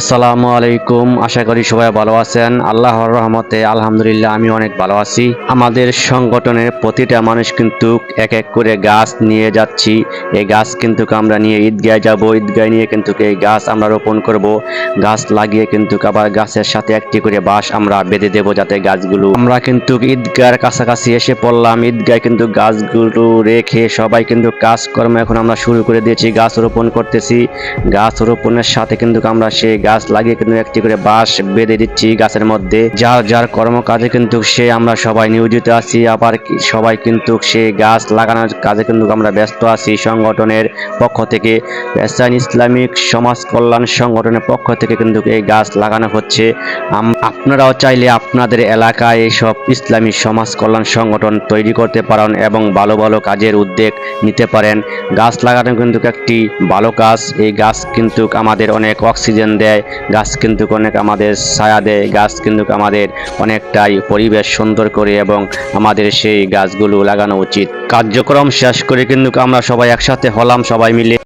আসসালামু আলাইকুম। আশা করি সবাই ভালো আছেন। আল্লাহর রহমতে আলহামদুলিল্লাহ আমি অনেক ভালো আছি। আমাদের সংগঠনের প্রতিটা মানুষ কিন্তু এক এক করে গাছ নিয়ে যাচ্ছি। এই গাছ কিন্তু আমরা নিয়ে ঈদগায় যাব। ঈদগায় নিয়ে কিন্তু এই গাছ আমরা রোপণ করব। গাছ লাগিয়ে কিন্তু আবার গাছের সাথে একটি করে বাঁশ আমরা বেঁধে দেব যাতে গাছগুলো আমরা কিন্তু ঈদগার কাছাকাছি এসে পড়লাম। ঈদগায় কিন্তু গাছগুলো রেখে সবাই কিন্তু কাজকর্ম এখন আমরা শুরু করে দিয়েছি। গাছ রোপণ করতেছি। গাছ রোপণের সাথে কিন্তু আমরা সেই গাছ লাগিয়ে কিন্তু একটি করে বাঁশ বেঁধে দিচ্ছি গাছের মধ্যে। যার যার কর্মকাজে কিন্তু সে আমরা সবাই নিয়োজিত আছি। আবার সবাই কিন্তু সেই গাছ লাগানোর কাজে কিন্তু আমরা ব্যস্ত আছি। সংগঠনের পক্ষ থেকে পেশান ইসলামিক সমাজ কল্যাণ সংগঠনের পক্ষ থেকে কিন্তু এই গাছ লাগানো হচ্ছে। আপনারাও চাইলে আপনাদের এলাকায় এইসব ইসলামী সমাজ কল্যাণ সংগঠন তৈরি করতে পারেন এবং ভালো ভালো কাজের উদ্যোগ নিতে পারেন। গাছ লাগানো কিন্তু একটি ভালো কাজ। এই গাছ কিন্তু আমাদের অনেক অক্সিজেন দেয়। গাছ কিন্তু অনেক আমাদের ছায়া দেয়। গাছ কিন্তু আমাদের অনেকটাই পরিবেশ সুন্দর করে এবং আমাদের সেই গাছগুলো লাগানো উচিত। কার্যক্রম শেষ করে কিন্তু আমরা সবাই একসাথে হলাম, সবাই মিলে